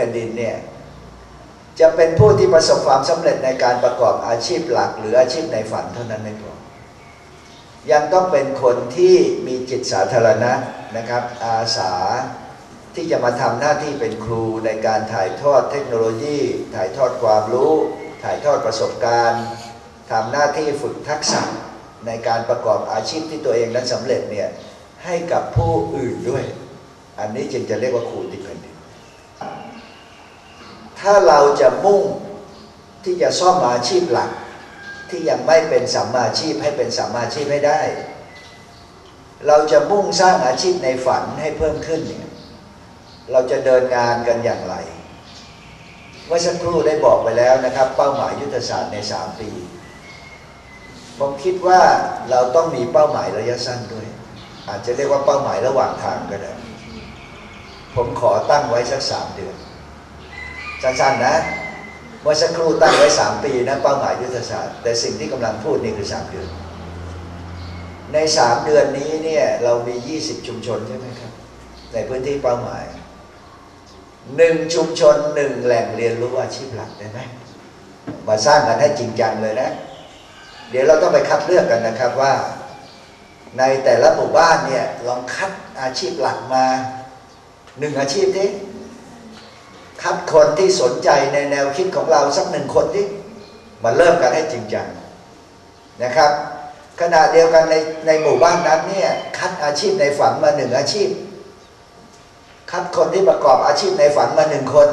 ผ่นดินเนี่ยจะเป็นผู้ที่ประสบความสำเร็จในการประกอบอาชีพหลัก หรืออาชีพในฝันเท่านั้นไม่พอยังต้องเป็นคนที่มีจิตสาธารณะนะครับ อาสาที่จะมาทำหน้าที่เป็นครูในการถ่ายทอดเทคโนโลยี ถ่ายทอดความรู้ ถ่ายทอดประสบการณ์ทำหน้าที่ฝึกทักษะในการประกอบอาชีพที่ตัวเองนั้นสำเร็จเนี่ยให้กับผู้อื่นด้วย อันนี้จึงจะเรียกว่าครูติดแผ่นดิน ถ้าเราจะมุ่งที่จะซ่อมอาชีพหลัก ที่ยังไม่เป็นสัมมาชีพให้เป็นสัมมาชีพให้ได้ เราจะมุ่งสร้างอาชีพในฝันให้เพิ่มขึ้นเนี่ยเราจะเดินงานกันอย่างไรเมื่อสักครู่ได้บอกไปแล้วนะครับ เป้าหมายยุทธศาสตร์ใน 3 ปี ผมคิดว่าเราต้องมีเป้าหมายระยะสั้นด้วย อาจจะเรียกว่าเป้าหมายระหว่างทางก็ได้ผมขอตั้งไว้สักสามเดือน สั้นๆนะเมื่อสักครู่ตั้งไว้สามปีนะเป้าหมายยุทธศาสตร์ แต่สิ่งที่กำลังพูดนี่คือสามเดือน ในสามเดือนนี้เนี่ยเรามียี่สิบชุมชนใช่ไหมครับ ในพื้นที่เป้าหมายหนึ่งชุมชนหนึ่งแหล่งเรียนรู้อาชีพหลักได้ไหมมาสร้างกันให้จริงจังเลยนะ เดี๋ยวเราต้องไปคัดเลือกกันนะครับว่า ในแต่ละหมู่บ้านเนี่ยลองคัดอาชีพหลักมาหนึ่งอาชีพที่ คนที่สนใจในแนวคิดของเราสักหนึ่งคนที่มาเริ่มกันให้จริงจังนะครับ ขณะเดียวกันในในหมู่บ้านนั้นเนี่ยคัดอาชีพในฝันมาหนึ่งอาชีพ คัดคนที่ประกอบอาชีพในฝันมาหนึ่งคน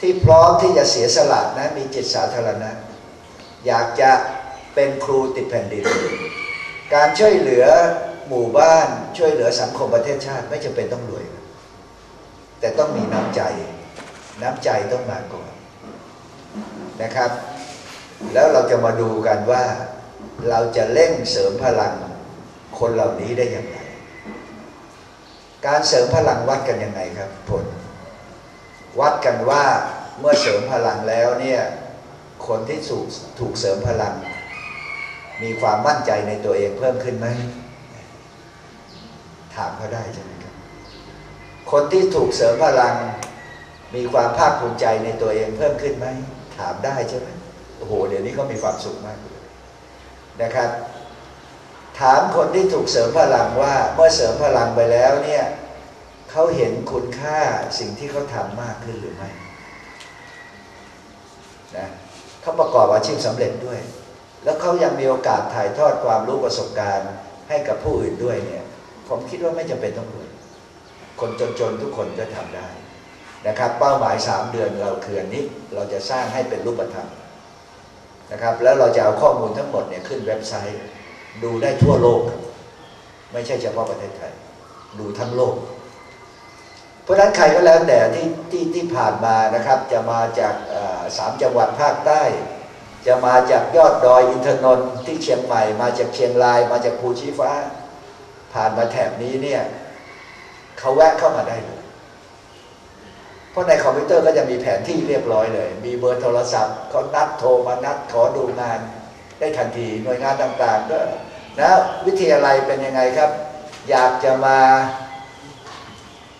ที่พร้อมที่จะเสียสละนะมีจิตสาธารณะ อยากจะเป็นครูติดแผ่นดิน การช่วยเหลือหมู่บ้านช่วยเหลือสังคมประเทศชาติ ไม่จำเป็นต้องรวย แต่ต้องมีน้ำใจ น้ำใจต้องมาก่อนนะครับ แล้วเราจะมาดูกันว่า เราจะเร่งเสริมพลังคนเหล่านี้ได้อย่างไร การเสริมพลังวัดกันยังไงครับผล วัดกันว่าเมื่อเสริมพลังแล้วเนี่ยคนที่ถูกถูกเสริมพลัง มีความมั่นใจในตัวเองเพิ่มขึ้นไหมถามเขาได้ใช่ไหมครับ คนที่ถูกเสริมพลัง มีความภาคภูมิใจในตัวเองเพิ่มขึ้นไหมถามได้ใช่ไหมโอ้โห เดี๋ยวนี้เขามีความสุขมากเลยนะครับ ถามคนที่ถูกเสริมพลังว่าเมื่อเสริมพลังไปแล้วเนี่ยเขาเห็นคุณค่าสิ่งที่เขาทำมากขึ้นหรือไม่นะเขาประกอบอาชีพสำเร็จด้วย แล้วเขายังมีโอกาสถ่ายทอดความรู้ประสบการณ์ให้กับผู้อื่นด้วยเนี่ย ผมคิดว่าไม่จำเป็นต้องรวยคนจนๆทุกคนก็ทำได้ นะครับเป้าหมาย 3 เดือนเราคืออันนี้เราจะสร้างให้เป็นรูปธรรมนะครับแล้วเราจะเอาข้อมูลทั้งหมดเนี่ยขึ้นเว็บไซต์ ดูได้ทั่วโลก ไม่ใช่เฉพาะประเทศไทย ดูทั้งโลก เพราะนั้นใครก็แล้วแต่ที่ที่ที่ผ่านมานะครับจะมาจากสามจังหวัดภาคใต้ จะมาจากยอดดอยอินทนนท์ที่เชียงใหม่ มาจากเชียงราย มาจากภูชีฟ้า ผ่านมาแถบนี้เนี่ยเขาแวะเข้ามาได้เลย ราะในคอมพิวเตอร์ก็จะมีแผนที่เรียบร้อยเลย มีเบอร์โทรศัพท์เขานัดโทรมานัดขอดูงาน ได้ทันทีหน่วยงานต่างๆก็นะวิทยาลัยเป็นยังไงครับ อยากจะมา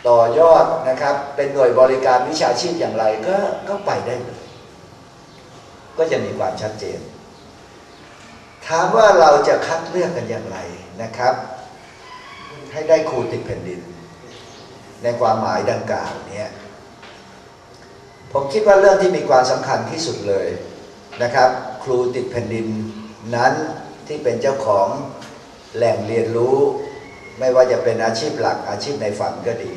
ต่อยอดนะครับ เป็นหน่วยบริการวิชาชีพอย่างไรก็ก็ไปได้เลยก็จะมีความชัดเจน ถามว่าเราจะคัดเลือกกันอย่างไรนะครับ ให้ได้ครูติดแผ่นดิน ในความหมายดังกล่าวเนี่ย ผมคิดว่าเรื่องที่มีความสำคัญที่สุดเลยนะครับ ครูติดแผ่นดินนั้นที่เป็นเจ้าของแหล่งเรียนรู้ ไม่ว่าจะเป็นอาชีพหลักอาชีพในฝันก็ดี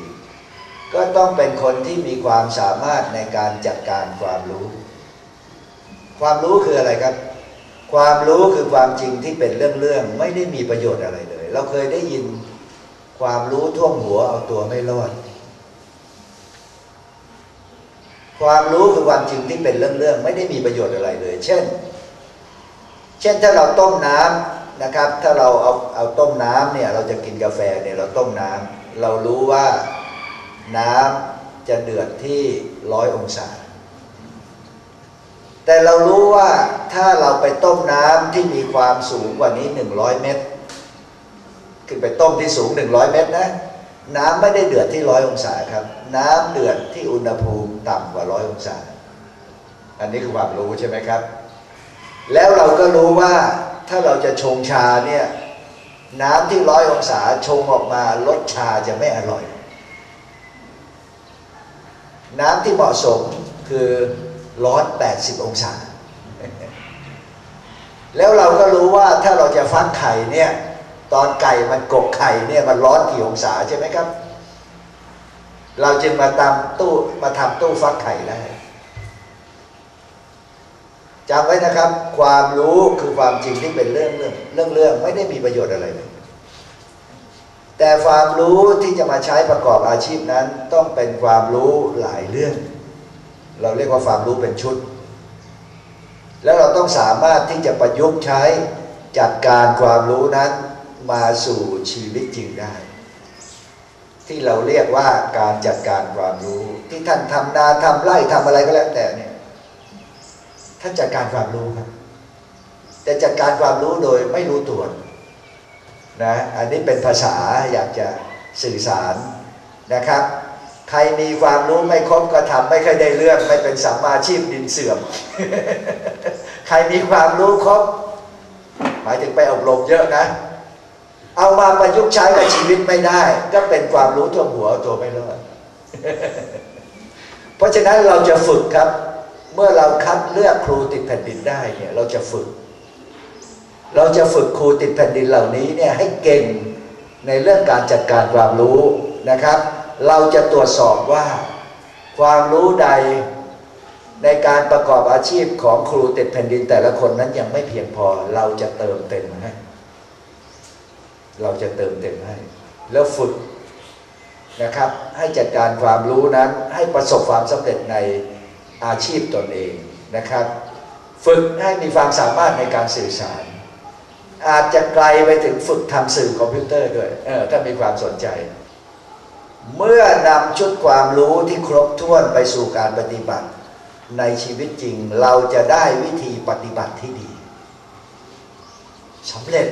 ก็ต้องเป็นคนที่มีความสามารถในการจัดการความรู้ ความรู้คืออะไรครับ ความรู้คือความจริงที่เป็นเรื่องๆไม่ได้มีประโยชน์อะไรเลย เราเคยได้ยินความรู้ท่วมหัวเอาตัวไม่รอด ความรู้คือความจริงที่เป็นเรื่องๆไม่ได้มีประโยชน์อะไรเลย เช่น เช่นถ้าเราต้มน้ำนะครับ ถ้าเราเอาเอาต้มน้ำเนี่ยเราจะกินกาแฟเนี่ยเราต้มน้ำเรารู้ว่าน้ำจะเดือดที่ร้อยองศา แต่เรารู้ว่าถ้าเราไปต้มน้ำที่มีความสูงกว่านี้หนึ่งร้อยเมตร ขึ้นไปต้มที่สูงหนึ่งร้อยเมตรนะ น้ำไม่ได้เดือดที่ร้อยองศาครับ น้ำเดือดที่อุณหภูมิต่ำกว่าร้อยองศา อันนี้คือความรู้ใช่ไหมครับ แล้วเราก็รู้ว่าถ้าเราจะชงชาเนี่ยน้ำที่ร้อยองศาชงออกมารสชาจะไม่อร่อย น้ำที่เหมาะสมคือร้อน80 องศา แล้วเราก็รู้ว่าถ้าเราจะฟักไข่เนี่ย ตอนไก่มันกกไข่เนี่ยมันร้อนกี่องศาใช่ไหมครับ เราจึงมาตำตู้มาทำตู้ฟักไข่ได้จำไว้นะครับ ความรู้คือความจริงที่เป็นเรื่องเรื่องเรื่องเรื่องไม่ได้มีประโยชน์อะไรเลยแต่ความรู้ที่จะมาใช้ประกอบอาชีพนั้น ต้องเป็นความรู้หลายเรื่อง เราเรียกว่าความรู้เป็นชุด แล้วเราต้องสามารถที่จะประยุกต์ใช้จัดการความรู้นั้น มาสู่ชีวิตจริงได้ ที่เราเรียกว่าการจัดการความรู้ ที่ท่านทำนาทำไร่ทำอะไรก็แล้วแต่เนี่ยท่านจัดการความรู้ครับ แต่จัดการความรู้โดยไม่รู้ตัวนะอันนี้เป็นภาษาอยากจะสื่อสารนะครับ ใครมีความรู้ไม่ครบก็ทำไม่เคยได้เรื่องไม่เป็นสัมมาชีพดินเสื่อม ใครมีความรู้ครบ หมายถึงไปอบรมเยอะนะ เอามาประยุกต์ใช้กับชีวิตไม่ได้ ก็เป็นความรู้ท่วหัวตัวไม่รอดเพราะฉะนั้นเราจะฝึกครับ เมื่อเราคัดเลือกครูติดแผ่นดินได้เนี่ยเราจะฝึก เราจะฝึกครูติดแผ่นดินเหล่านี้เนี่ยให้เก่งในเรื่องการจัดการความรู้นะครับ เราจะตรวจสอบว่า ความรู้ใดในการประกอบอาชีพของครูติดแผ่นดินแต่ละคนนั้นยังไม่เพียงพอเราจะเติมเต็มให้ เราจะเติมเต็มให้ แล้วฝึกนะครับ ให้จัดการความรู้นั้นให้ประสบความสำเร็จในอาชีพตนเองนะครับ ฝึกให้มีความสามารถในการสื่อสาร อาจจะไกลไปถึงฝึกทำสื่อคอมพิวเตอร์ด้วยเออถ้ามีความสนใจ เมื่อนำชุดความรู้ที่ครบถ้วนไปสู่การปฏิบัติ ในชีวิตจริงเราจะได้วิธีปฏิบัติที่ดีสำเร็จ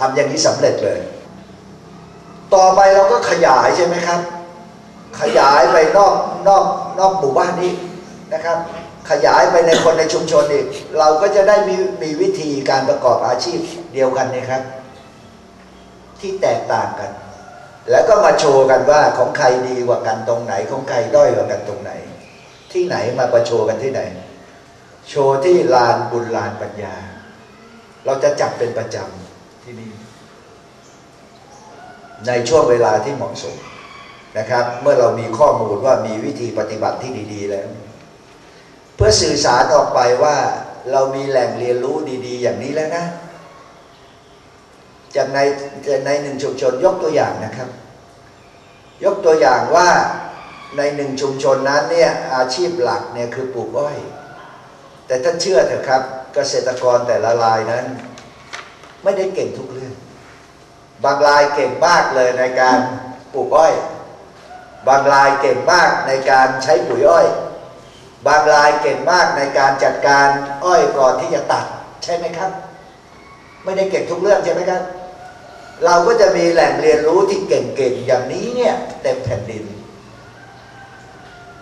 ทำอย่างนี้สำเร็จเลย ต่อไปเราก็ขยายใช่ไหมครับ ขยายไปนอกนอกนอกหมู่บ้านนี้นะครับ ขยายไปในคนในชุมชนอีก เราก็จะได้มีมีวิธีการประกอบอาชีพเดียวกันนะครับ ที่แตกต่างกัน แล้วก็มาโชว์กันว่าของใครดีกว่ากันตรงไหน ของใครด้อยกว่ากันตรงไหน ที่ไหนมาประโชว์กันที่ไหน โชว์ที่ลานบุญลานปัญญา เราจะจัดเป็นประจำ ที่นี่ ในช่วงเวลาที่เหมาะสมนะครับ เมื่อเรามีข้อมูลว่ามีวิธีปฏิบัติที่ดีๆแล้ว เพื่อสื่อสารออกไปว่าเรามีแหล่งเรียนรู้ดีๆ อย่างนี้แล้วนะ จากในในหนึ่งชุมชนยกตัวอย่างนะครับ ยกตัวอย่างว่าในหนึ่งชุมชนนั้นเนี่ยอาชีพหลักเนี่ยคือปลูกอ้อย แต่ท่านเชื่อเถอะครับ เกษตรกรแต่ละรายนั้น ไม่ได้เก่งทุกเรื่อง บางรายเก่งมากเลยในการปลูกอ้อย บางรายเก่งมากในการใช้ปุ๋ยอ้อย บางรายเก่งมากในการจัดการอ้อยก่อนที่จะตัด ใช่ไหมครับ ไม่ได้เก่งทุกเรื่องใช่ไหมครับเราก็จะมีแหล่งเรียนรู้ที่เก่งๆอย่างนี้เนี่ยเต็มแผ่นดิน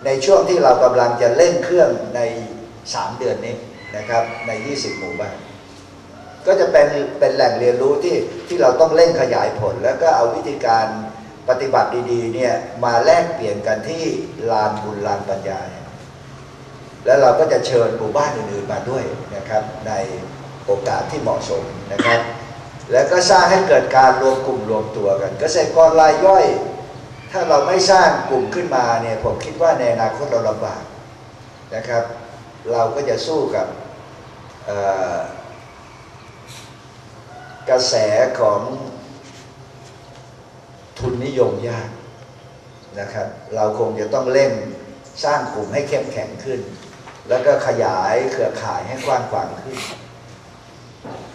ในช่วงที่เรากำลังจะเล่นเครื่องในสามเดือนนี้นะครับใน 20 หมู่บ้าน ก็จะเป็นเป็นแหล่งเรียนรู้ที่ที่เราต้องเล่นขยายผล แล้วก็เอาวิธีการปฏิบัติดีๆเนี่ยมาแลกเปลี่ยนกันที่ลานบุญลานปัญญา แล้วเราก็จะเชิญหมู่บ้านอื่นๆมาด้วยนะครับ ในโอกาสที่เหมาะสมนะครับ แล้วก็สร้างให้เกิดการรวมกลุ่มรวมตัวกัน เกษตรกรรายย่อย ถ้าเราไม่สร้างกลุ่มขึ้นมาเนี่ยผมคิดว่าในอนาคตเราลำบากนะครับ เราก็จะสู้กับ กระแสของทุนนิยมยากนะครับ เราคงจะต้องเล่นสร้างกลุ่มให้เข้มแข็งขึ้น แล้วก็ขยายเครือข่ายให้กว้างขวางขึ้น